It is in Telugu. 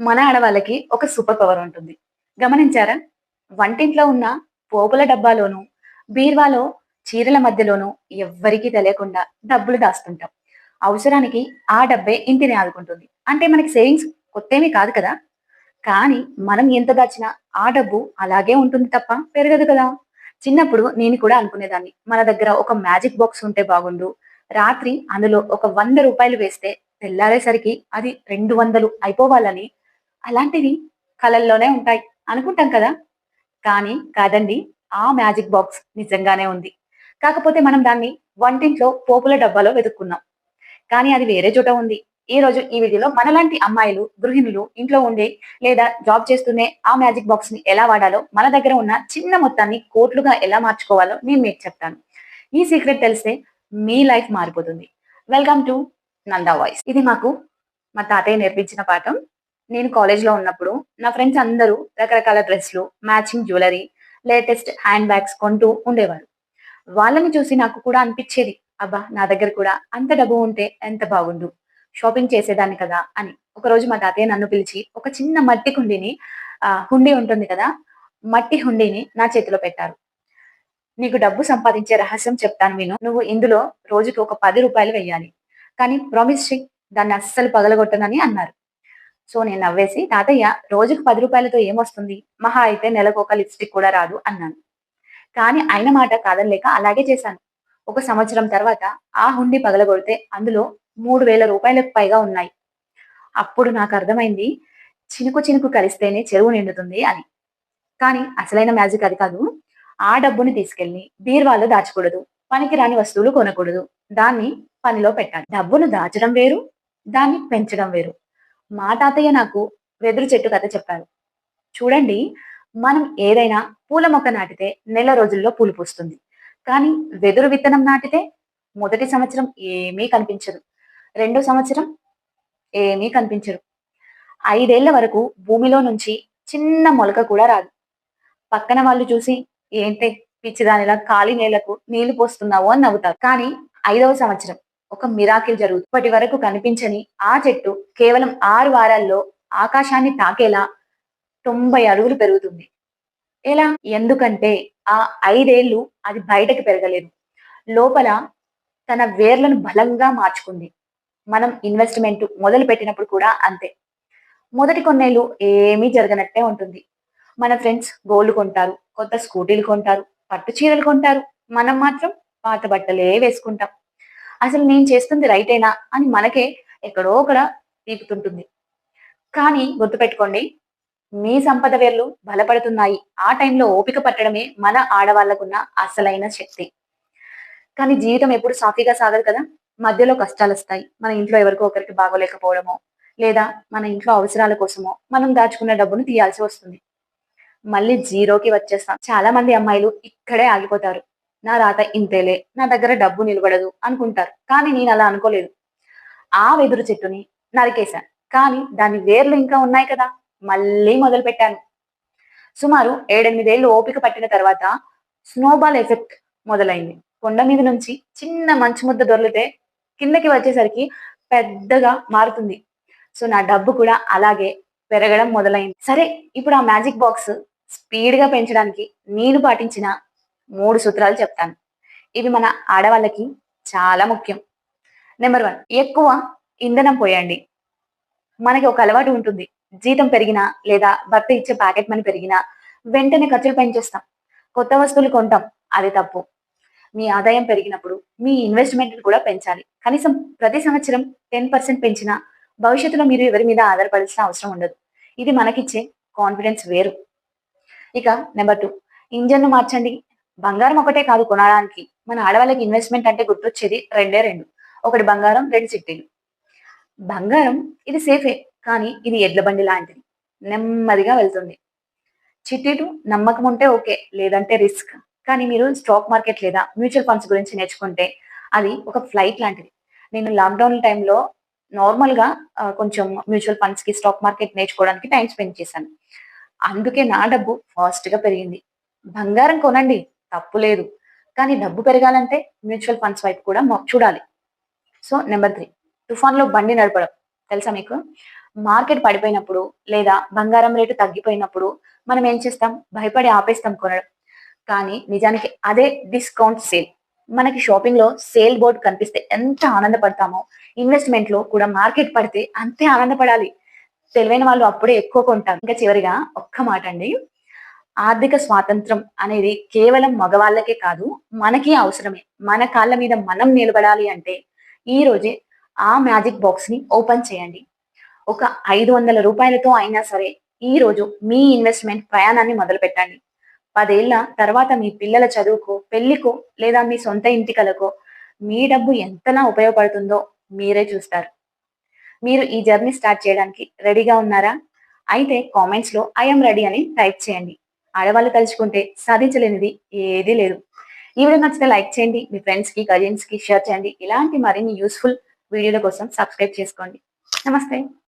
మన ఆడవాళ్ళకి ఒక సూపర్ పవర్ ఉంటుంది. గమనించారా? వంటింట్లో ఉన్న పోపుల డబ్బాలోను బీర్వాలో చీరల మధ్యలోనూ ఎవ్వరికీ తెలియకుండా డబ్బులు దాస్తుంటాం. అవసరానికి ఆ డబ్బే ఇంటిని ఆదుకుంటుంది. అంటే మనకి సేవింగ్స్ కొత్తేమీ కాదు కదా? కానీ మనం ఎంత దాచినా ఆ డబ్బు అలాగే ఉంటుంది తప్ప పెరగదు కదా? చిన్నప్పుడు నేను కూడా అనుకునేదాన్ని. మన దగ్గర ఒక మ్యాజిక్ బాక్స్ ఉంటే బాగుండు. రాత్రి అందులో ఒక వంద రూపాయలు వేస్తే తెల్లారేసరికి అది రెండు వందలు అయిపోవాలని అలాంటివి కళల్లోనే ఉంటాయి అనుకుంటాం కదా? కానీ కాదండి ఆ మ్యాజిక్ బాక్స్ నిజంగానే ఉంది. కాకపోతే మనం దాన్ని వంటింట్లో పోపుల డబ్బాలో వెతుక్కున్నాం. కానీ అది వేరే చోట ఉంది. ఈ రోజు ఈ వీడియోలో మనలాంటి అమ్మాయిలు గృహిణులు ఇంట్లో ఉండే లేదా జాబ్ చేస్తూనే ఆ మ్యాజిక్ బాక్స్ని ఎలా వాడాలో మన దగ్గర ఉన్న చిన్న మొత్తాన్ని కోట్లుగా ఎలా మార్చుకోవాలో నేను మీకు చెప్తాను. ఈ సీక్రెట్ తెలిస్తే మీ లైఫ్ మారిపోతుంది. Welcome to Nanda voice. ఇది మాకు మా తాతయ్య నేర్పించిన పాఠం. నేను కాలేజ్లో ఉన్నప్పుడు నా ఫ్రెండ్స్ అందరూ రకరకాల డ్రెస్లు matching jewellery latest hand bags కొంటూ ఉండేవారు. వాళ్ళని చూసి నాకు కూడా అనిపించేది అబ్బా నా దగ్గర కూడా అంత డబ్బు ఉంటే ఎంత బాగుండు షాపింగ్ చేసేదాన్ని కదా అని. ఒక రోజు మా తాతయ్య నన్ను పిలిచి ఒక చిన్న మట్టి కుండీని హుండీ ఉంటుంది కదా మట్టి హుండీని నా చేతిలో పెట్టారు. నీకు డబ్బు సంపాదించే రహస్యం చెప్తాను విను. నువ్వు ఇందులో రోజుకి ఒక పది రూపాయలు వెయ్యాలి. కానీ ప్రామిస్ చెయ్యి దాన్ని అస్సలు పగలగొట్టనని అన్నారు. సో నేను నవ్వేసి తాతయ్య రోజుకు పది రూపాయలతో ఏమొస్తుంది మహా అయితే నెలకు ఒక లిప్స్టిక్ కూడా రాదు అన్నాను. కానీ అయిన మాట కాదనలేక అలాగే చేశాను. ఒక సంవత్సరం తర్వాత ఆ హుండీ పగలగొడితే అందులో మూడు వేల రూపాయలకు పైగా ఉన్నాయి. అప్పుడు నాకు అర్థమైంది చినుకు చినుకు కలిస్తేనే చెరువు నిండుతుంది అని. కానీ అసలైన మ్యాజిక్ అది కాదు. ఆ డబ్బుని తీసుకెళ్ళి బీర్వాలో దాచకూడదు. పనికిరాని వస్తువులు కొనకూడదు. దాన్ని పనిలో పెట్టాలి. డబ్బును దాచడం వేరు దాన్ని పెంచడం వేరు. మా తాతయ్య నాకు వెదురు చెట్టు కథ చెప్పారు. చూడండి మనం ఏదైనా పూల మొక్క నాటితే నెల రోజుల్లో పూలు పూస్తుంది. కానీ వెదురు విత్తనం నాటితే మొదటి సంవత్సరం ఏమీ కనిపించదు. రెండో సంవత్సరం ఏమీ కనిపించదు. ఐదేళ్ళ వరకు భూమిలో నుంచి చిన్న మొలక కూడా రాదు. పక్కన వాళ్ళు చూసి ఏంటే పిచ్చిదానిలా ఖాళీ నేలకు నీళ్ళు పోస్తున్నావు అని నవ్వుతారు. కానీ ఐదవ సంవత్సరం ఒక మిరాకిల్ జరుగుతుంది. ఇప్పటి వరకు కనిపించని ఆ చెట్టు కేవలం ఆరు వారాల్లో ఆకాశాన్ని తాకేలా తొంభై అడుగులు పెరుగుతుంది. ఎలా? ఎందుకంటే ఆ ఐదేళ్ళు అది బయటకు పెరగలేదు. లోపల తన వేర్లను బలంగా మార్చుకుంది. మనం ఇన్వెస్ట్మెంట్ మొదలు పెట్టినప్పుడు కూడా అంతే. మొదటి కొన్నేళ్ళు ఏమీ జరగనట్టే ఉంటుంది. మన ఫ్రెండ్స్ గోల్డ్ కొంటారు కొత్త స్కూటీలు కొంటారు పట్టు చీరలు కొంటారు. మనం మాత్రం పాత బట్టలే వేసుకుంటాం. అసలు నేను చేస్తుంది రైటేనా అని మనకే ఎక్కడో ఒకడ తీపుతుంటుంది కానీ గుర్తుపెట్టుకోండి మీ సంపద వేర్లు బలపడుతున్నాయి. ఆ టైంలో ఓపిక పట్టడమే మన ఆడవాళ్ళకున్న అసలైన శక్తి. కానీ జీవితం ఎప్పుడు సాఫీగా సాగదు కదా? మధ్యలో కష్టాలు వస్తాయి. మన ఇంట్లో ఎవరికో ఒకరికి బాగోలేకపోవడమో లేదా మన ఇంట్లో అవసరాల కోసమో మనం దాచుకున్న డబ్బును తీయాల్సి వస్తుంది. మళ్ళీ జీరోకి వచ్చేస్తాం. చాలా మంది అమ్మాయిలు ఇక్కడే ఆగిపోతారు. నా రాత ఇంతేలే నా దగ్గర డబ్బు నిలబడదు అనుకుంటారు. కానీ నేను అలా అనుకోలేదు. ఆ వెదురు చెట్టుని నరికేశాను కానీ దాని వేర్లు ఇంకా ఉన్నాయి కదా మళ్ళీ మొదలు పెట్టాను సుమారు ఏడెనిమిదేళ్ళు ఓపిక పట్టిన తర్వాత స్నోబాల్ ఎఫెక్ట్ మొదలైంది. కొండ మీద నుంచి చిన్న మంచు ముద్ద దొరికితే కిందకి వచ్చేసరికి పెద్దగా మారుతుంది. సో నా డబ్బు కూడా అలాగే పెరగడం మొదలైంది. సరే ఇప్పుడు ఆ మ్యాజిక్ బాక్స్ స్పీడ్గా పెంచడానికి నేను పాటించిన మూడు సూత్రాలు చెప్తాను. ఇవి మన ఆడవాళ్ళకి చాలా ముఖ్యం. నెంబర్ వన్ ఎక్కువ ఇంధనం పోయండి. మనకి ఒక అలవాటు ఉంటుంది. జీతం పెరిగినా లేదా భర్త ఇచ్చే ప్యాకెట్ మనీ పెరిగినా వెంటనే ఖర్చులు పెంచేస్తాం. కొత్త వస్తువులు కొంటాం. అది తప్పు. మీ ఆదాయం పెరిగినప్పుడు మీ ఇన్వెస్ట్మెంట్ కూడా పెంచాలి. కనీసం ప్రతి సంవత్సరం టెన్ పర్సెంట్ పెంచినా భవిష్యత్తులో మీరు ఎవరి మీద ఆధారపడాల్సిన అవసరం ఉండదు. ఇది మనకిచ్చే కాన్ఫిడెన్స్ వేరు. ఇక నెంబర్ టూ ఇంజన్ను మార్చండి. బంగారం ఒకటే కాదు కొనడానికి. మన ఆడవాళ్ళకి ఇన్వెస్ట్మెంట్ అంటే గుర్తొచ్చేది రెండే రెండు. ఒకటి బంగారం రెండు చిట్టీలు బంగారం ఇది సేఫే కానీ ఇది ఎడ్ల బండి లాంటిది. నెమ్మదిగా వెళ్తుంది. చిట్టీలు నమ్మకం ఉంటే ఓకే లేదంటే రిస్క్ కానీ మీరు స్టాక్ మార్కెట్ లేదా మ్యూచువల్ ఫండ్స్ గురించి నేర్చుకుంటే అది ఒక ఫ్లైట్ లాంటిది. నేను లాక్డౌన్ టైంలో నార్మల్గా కొంచెం మ్యూచువల్ ఫండ్స్కి స్టాక్ మార్కెట్ నేర్చుకోవడానికి టైం స్పెండ్ చేశాను. అందుకే నా డబ్బు ఫాస్ట్గా పెరిగింది. బంగారం కొనండి. తప్పు లేదు కానీ డబ్బు పెరగాలంటే మ్యూచువల్ ఫండ్స్ వైపు కూడా చూడాలి. సో నెంబర్ త్రీ తుఫాన్లో బండి నడపడం. తెలుసా మీకు? మార్కెట్ పడిపోయినప్పుడు లేదా బంగారం రేటు తగ్గిపోయినప్పుడు మనం ఏం చేస్తాం? భయపడి ఆపేస్తాం కొనడం. కానీ నిజానికి అదే డిస్కౌంట్ సేల్. మనకి షాపింగ్లో సేల్ బోర్డ్ కనిపిస్తే ఎంత ఆనందపడతామో ఇన్వెస్ట్మెంట్లో కూడా మార్కెట్ పడితే అంతే ఆనందపడాలి. తెలివైన వాళ్ళు అప్పుడే ఎక్కువ కొంటారు. ఇంకా చివరిగా ఒక్క మాట అండి. ఆర్థిక స్వాతంత్రం అనేది కేవలం మగవాళ్ళకే కాదు మనకి అవసరమే. మన కాళ్ళ మీద మనం నిలబడాలి అంటే ఈ రోజే ఆ మ్యాజిక్ బాక్స్ని ఓపెన్ చేయండి. ఒక ఐదు వందల రూపాయలతో అయినా సరే ఈ రోజు మీ ఇన్వెస్ట్మెంట్ ప్రయాణాన్ని మొదలు పెట్టండి. పదేళ్ళ తర్వాత మీ పిల్లల చదువుకో పెళ్ళికో లేదా మీ సొంత ఇంటికలకో మీ డబ్బు ఎంతలా ఉపయోగపడుతుందో మీరే చూస్తారు. మీరు ఈ జర్నీ స్టార్ట్ చేయడానికి రెడీగా ఉన్నారా? అయితే కామెంట్స్లో ఐఎమ్ రెడీ అని టైప్ చేయండి. ఆడవాళ్ళు తలుచుకుంటే సాధించలేనిది ఏదీ లేదు. ఈ వీడియో నచ్చితే లైక్ చేయండి మీ ఫ్రెండ్స్కి కజిన్స్కి షేర్ చేయండి. ఇలాంటి మరిన్ని యూస్ఫుల్ వీడియోల కోసం సబ్స్క్రైబ్ చేసుకోండి. నమస్తే.